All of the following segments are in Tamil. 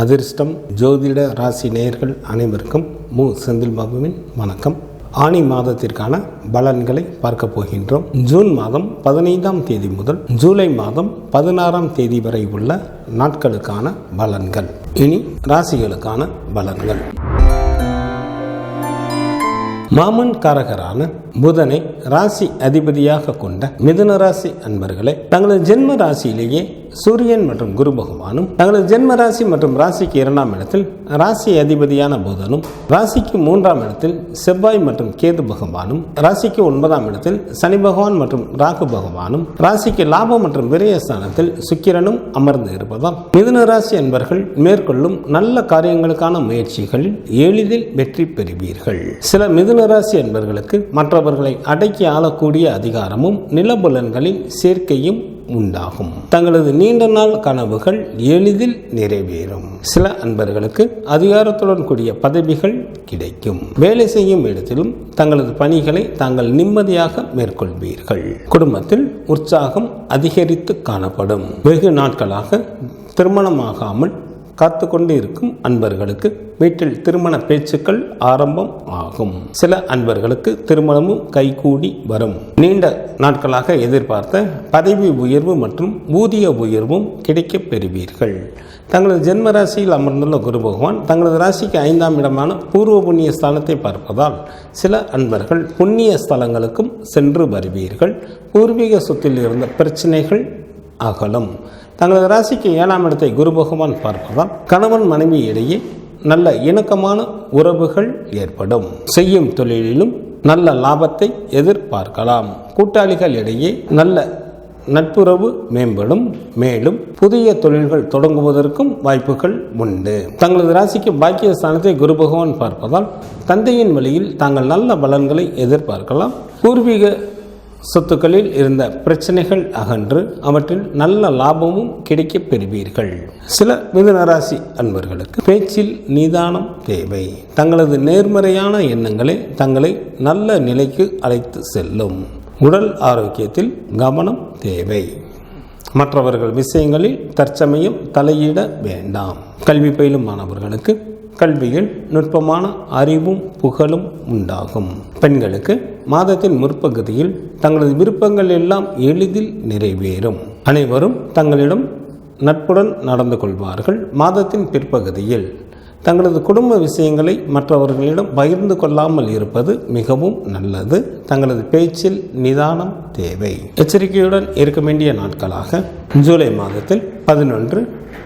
அதிர்ஷ்டம் ஜோதிட ராசி நேயர்கள் அனைவருக்கும் மு. செந்தில் பாபுவின் வணக்கம். ஆணி மாதத்திற்கான பலன்களை பார்க்க போகின்றோம். ஜூன் மாதம் பதினைந்தாம் தேதி முதல் ஜூலை மாதம் பதினாறாம் தேதி வரை உள்ள நாட்களுக்கான பலன்கள். இனி ராசிகளுக்கான பலன்கள். மாமன் காரகரான புதனை ராசி அதிபதியாக கொண்ட மிதுன ராசி அன்பர்களே தங்களது ஜென்ம ராசியிலேயே சூரியன் மற்றும் குரு பகவானும் தங்களது ஜென்ம ராசி மற்றும் ராசிக்கு இரண்டாம் இடத்தில் ராசி அதிபதியான புதனும் ராசிக்கு மூன்றாம் இடத்தில் செவ்வாய் மற்றும் கேது பகவானும் ராசிக்கு ஒன்பதாம் இடத்தில் சனி பகவான் மற்றும் ராகு பகவானும் ராசிக்கு லாபம் மற்றும் விரயஸ்தானத்தில் சுக்கிரனும் அமர்ந்து இருப்பதால் மிதுன ராசி என்பர்கள் மேற்கொள்ளும் நல்ல காரியங்களுக்கான முயற்சிகளில் எளிதில் வெற்றி பெறுவீர்கள். சில மிதுன ராசி என்பர்களுக்கு மற்றவர்களை அடக்கி ஆளக்கூடிய அதிகாரமும் நிலபுலன்களின் சேர்க்கையும் உண்டாகும். தங்களது நீண்ட நாள் கனவுகள் எளிதில் நிறைவேறும். சில அன்பர்களுக்கு அதிகாரத்துடன் கூடிய பதவிகள் கிடைக்கும். வேலை செய்யும் இடத்திலும் தங்களது பணிகளை தாங்கள் நிம்மதியாக மேற்கொள்வீர்கள். குடும்பத்தில் உற்சாகம் அதிகரித்து காணப்படும். வெகு நாட்களாக திருமணமாகாமல் காத்து கொண்டு இருக்கும் அன்பர்களுக்கு வீட்டில் திருமண பேச்சுக்கள் ஆரம்பம் ஆகும் சில அன்பர்களுக்கு திருமணமும் கைகூடி வரும். நீண்ட நாட்களாக எதிர்பார்த்த பதவி உயர்வு மற்றும் ஊதிய உயர்வும் கிடைக்கப் பெறுவீர்கள். தங்களது ஜென்ம ராசியில் அமர்ந்துள்ள குரு பகவான் தங்களது ராசிக்கு ஐந்தாம் இடமான பூர்வ புண்ணிய ஸ்தலத்தை பார்ப்பதால் சில அன்பர்கள் புண்ணிய ஸ்தலங்களுக்கும் சென்று வருவீர்கள். பூர்வீக சொத்தில் இருந்த பிரச்சனைகள் அகலும். தங்களது ராசிக்கு ஏழாம் இடத்தை குரு பகவான் பார்ப்பதால் கணவன் மனைவி இடையே நல்ல இணக்கமான உறவுகள் ஏற்படும். செய்யும் தொழிலிலும் நல்ல லாபத்தை எதிர்பார்க்கலாம். கூட்டாளிகள் இடையே நல்ல நட்புறவு மேம்படும். மேலும் புதிய தொழில்கள் தொடங்குவதற்கும் வாய்ப்புகள் உண்டு. தங்களது ராசிக்கு பாக்கிய ஸ்தானத்தை குரு பகவான் பார்ப்பதால் தந்தையின் வழியில் தாங்கள் நல்ல பலன்களை எதிர்பார்க்கலாம். பூர்வீக சொத்துக்களில் இருந்த பிரச்சனைகள் அகன்று அவற்றில் நல்ல லாபமும் கிடைக்கப் பெறுவீர்கள். சில மிதுனராசி அன்பர்களுக்கு பேச்சில் நிதானம் தேவை. தங்களது நேர்மறையான எண்ணங்களே தங்களை நல்ல நிலைக்கு அழைத்து செல்லும். உடல் ஆரோக்கியத்தில் கவனம் தேவை. மற்றவர்கள் விஷயங்களில் தற்சமயம் தலையிட வேண்டாம். கல்வி பயிலும் மாணவர்களுக்கு கல்வியில் நுட்பமான அறிவும் புகழும் உண்டாகும். பெண்களுக்கு மாதத்தின் முற்பகுதியில் தங்களது விருப்பங்கள் எல்லாம் எளிதில் நிறைவேறும். அனைவரும் தங்களிடம் நட்புடன் நடந்து கொள்வார்கள். மாதத்தின் பிற்பகுதியில் தங்களது குடும்ப விஷயங்களை மற்றவர்களிடம் பகிர்ந்து கொள்ளாமல் இருப்பது மிகவும் நல்லது. தங்களது பேச்சில் நிதானம் தேவை. எச்சரிக்கையுடன் இருக்க வேண்டிய நாட்களாக ஜூலை மாதத்தில் பதினொன்று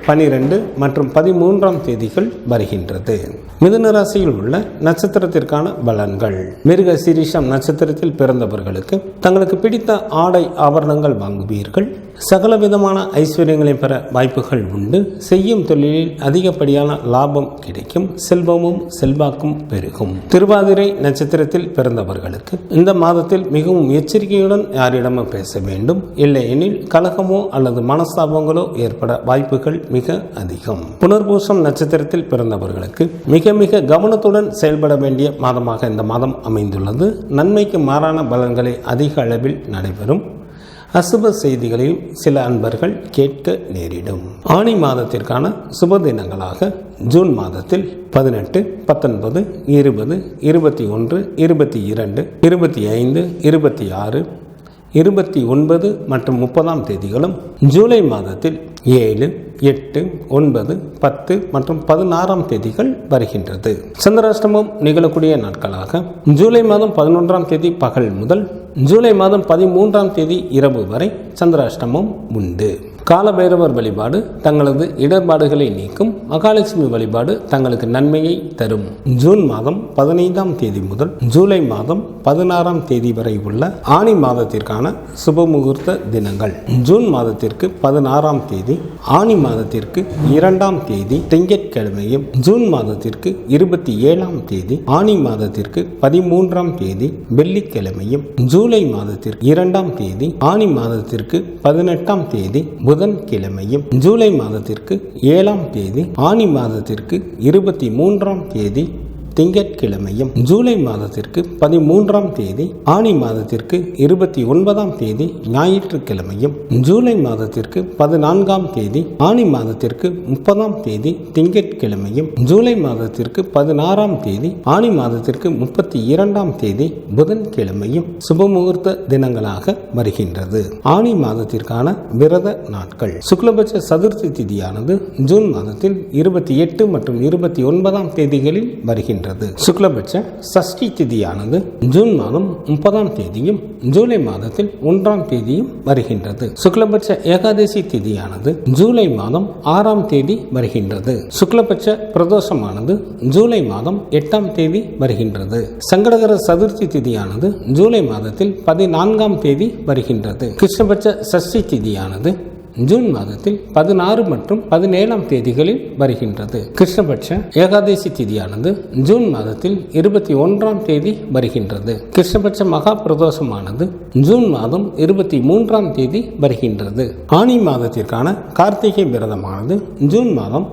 பனிரெண்டு மற்றும் பதிமூன்றாம் தேதிகள் வருகின்றது. மிதுன ராசியில் உள்ள நட்சத்திரத்திற்கான பலன்கள். மிருக சிரீஷம் நட்சத்திரத்தில் பிறந்தவர்களுக்கு தங்களுக்கு பிடித்த ஆடை ஆபரணங்கள் வாங்குவீர்கள். சகல விதமான ஐஸ்வர்யங்களை பெற வாய்ப்புகள் உண்டு. செய்யும் தொழிலில் அதிகப்படியான லாபம் கிடைக்கும். செல்வமும் செல்வாக்கும் பெருகும். திருவாதிரை நட்சத்திரத்தில் பிறந்தவர்களுக்கு இந்த மாதத்தில் மிகவும் எச்சரிக்கையுடன் யாரிடமும் பேச வேண்டும். இல்லையெனில் கலகமோ அல்லது மனஸ்தாபங்களோ ஏற்பட வாய்ப்புகள் மிக அதிகம். புனர்பூசம் நட்சத்திரத்தில் பிறந்தவர்களுக்கு மிக மிக கவனத்துடன் செயல்பட வேண்டிய மாதமாக இந்த மாதம் அமைந்துள்ளது. நன்மைக்கு மாறான பலன்களை அதிக அளவில் நடைபெறும். அசுப செய்திகளையும் சில அன்பர்கள் கேட்க நேரிடும். ஆணி மாதத்திற்கான சுப தினங்களாக ஜூன் மாதத்தில் பதினெட்டு பத்தொன்பது இருபது இருபத்தி ஒன்று இருபத்தி இரண்டு இருபத்தி ஐந்து இருபத்தி ஆறு இருபத்தி ஒன்பது மற்றும் முப்பதாம் தேதிகளும் ஜூலை மாதத்தில் ஏழு எட்டு ஒன்பது பத்து மற்றும் பதினாறாம் தேதிகள் வருகின்றது. சந்திராஷ்டமம் நிகழக்கூடிய நாட்களாக ஜூலை மாதம் பதினொன்றாம் தேதி பகல் முதல் ஜூலை மாதம் பதிமூன்றாம் தேதி இரவு வரை சந்திராஷ்டமம் உண்டு. காலபைரவர் வழிபாடு தங்களது இடர்பாடுகளை நீக்கும் மகாலட்சுமி வழிபாடு தங்களுக்கு நன்மையை தரும். ஜூன் மாதம் பதினைந்தாம் தேதி முதல் ஜூலை மாதம் பதினாறாம் தேதி வரை உள்ள ஆணி மாதத்திற்கான சுப முகூர்த்த தினங்கள். ஜூன் மாதத்திற்கு பதினாறாம் தேதி ஆணி மாதத்திற்கு இரண்டாம் தேதி திங்கட்கிழமையும் ஜூன் மாதத்திற்கு இருபத்தி ஏழாம் தேதி ஆணி மாதத்திற்கு பதிமூன்றாம் தேதி வெள்ளிக்கிழமையும் ஜூலை மாதத்திற்கு இரண்டாம் தேதி ஆணி மாதத்திற்கு பதினெட்டாம் தேதி புதன்கிழமையும் ஜூலை மாதத்திற்கு ஏழாம் தேதி ஆனி மாதத்திற்கு இருபத்தி மூன்றாம் தேதி திங்கட்கிழமையும் ஜூலை மாதத்திற்கு பதிமூன்றாம் தேதி ஆணி மாதத்திற்கு இருபத்தி ஒன்பதாம் தேதி ஞாயிற்றுக்கிழமையும் ஜூலை மாதத்திற்கு பதினான்காம் தேதி ஆணி மாதத்திற்கு முப்பதாம் தேதி திங்கட்கிழமையும் ஜூலை மாதத்திற்கு பதினாறாம் தேதி ஆணி மாதத்திற்கு முப்பத்தி இரண்டாம் தேதி புதன்கிழமையும் சுபமுகூர்த்த தினங்களாக வருகின்றது. ஆணி மாதத்திற்கான விரத நாட்கள். சுக்லபட்ச சதுர்த்தி திதியானது ஜூன் மாதத்தில் இருபத்தி எட்டு மற்றும் இருபத்தி ஒன்பதாம் தேதிகளில் வருகின்றது. சுக்லபட்ச சஷ்டி திதியானது ஜூன் மாதம் முப்பதாம் தேதியும் ஜூலை மாதத்தில் ஒன்றாம் தேதியும் வருகின்றது. சுக்லபட்ச ஏகாதசி திதியானது ஜூலை மாதம் ஆறாம் தேதி வருகின்றது. சுக்லபட்ச பிரதோஷமானது ஜூலை மாதம் எட்டாம் தேதி வருகின்றது. சங்கடகர சதுர்த்தி திதியானது ஜூலை மாதத்தில் பதினான்காம் தேதி வருகின்றது. கிருஷ்ணபட்ச சஷ்டி திதியானது ஜூன் மாதத்தில் பதினாறு மற்றும் பதினேழாம் தேதிகளில் வருகின்றது. கிருஷ்ணபட்ச ஏகாதசி திதியானது ஜூன் மாதத்தில் இருபத்தி ஒன்றாம் தேதி வருகின்றது. கிருஷ்ணபட்ச மகா பிரதோஷமானது ஜூன் மாதம் இருபத்தி மூன்றாம் தேதி வருகின்றது. ஆணி மாதத்திற்கான கார்த்திகை விரதமானது ஜூன் மாதம்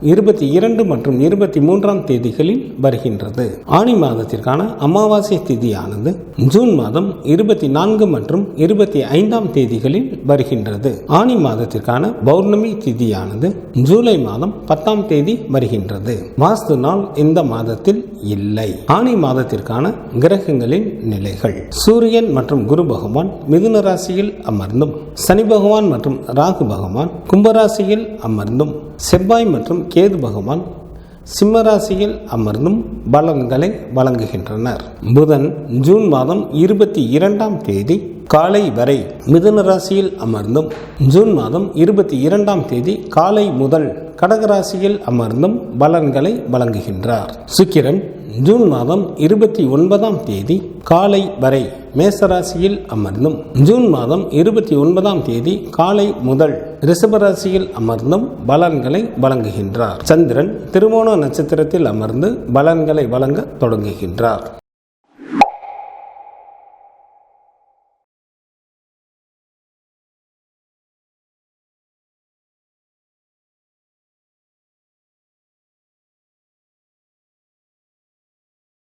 இருபத்தி இரண்டு மற்றும் இருபத்தி மூன்றாம் தேதிகளில் வருகின்றது. ஆணி மாதத்திற்கான அமாவாசை திதியானது ஜூன் மாதம் இருபத்தி நான்கு மற்றும் இருபத்தி ஐந்தாம் தேதிகளில் வருகின்றது. ஆணி மாதத்திற்கான பௌர்ணமி திதியானது ஜூலை மாதம் பத்தாம் தேதி வருகின்றது. வாஸ்து நாள் இந்த மாதத்தில் இல்லை. ஆணி மாதத்திற்கான கிரகங்களின் நிலைகள். சூரியன் மற்றும் குரு பகவான் மிதுன ராசியில் அமர்ந்தும் சனி பகவான் மற்றும் ராகு பகவான் கும்பராசியில் அமர்ந்தும் செவ்வாய் மற்றும் கேது பகவான் சிம்மராசியில் அமர்ந்தும் பலன்களை வழங்குகின்றனர். புதன் ஜூன் மாதம் இருபத்தி இரண்டாம் தேதி காலை வரை மிதுன ராசியில் அமர்ந்தும் ஜூன் மாதம் இருபத்தி இரண்டாம் தேதி காலை முதல் கடகராசியில் அமர்ந்தும் பலன்களை வழங்குகின்றார். சுக்கிரன் ஜூன் மாதம் இருபத்தி ஒன்பதாம் தேதி காலை வரை மேசராசியில் அமர்ந்தும். ஜூன் மாதம் இருபத்தி ஒன்பதாம் தேதி காலை முதல் ரிஷபராசியில் அமர்ந்தும் பலன்களை வழங்குகின்றார். சந்திரன் திருவோண நட்சத்திரத்தில் அமர்ந்து பலன்களை வழங்க தொடங்குகின்றார்.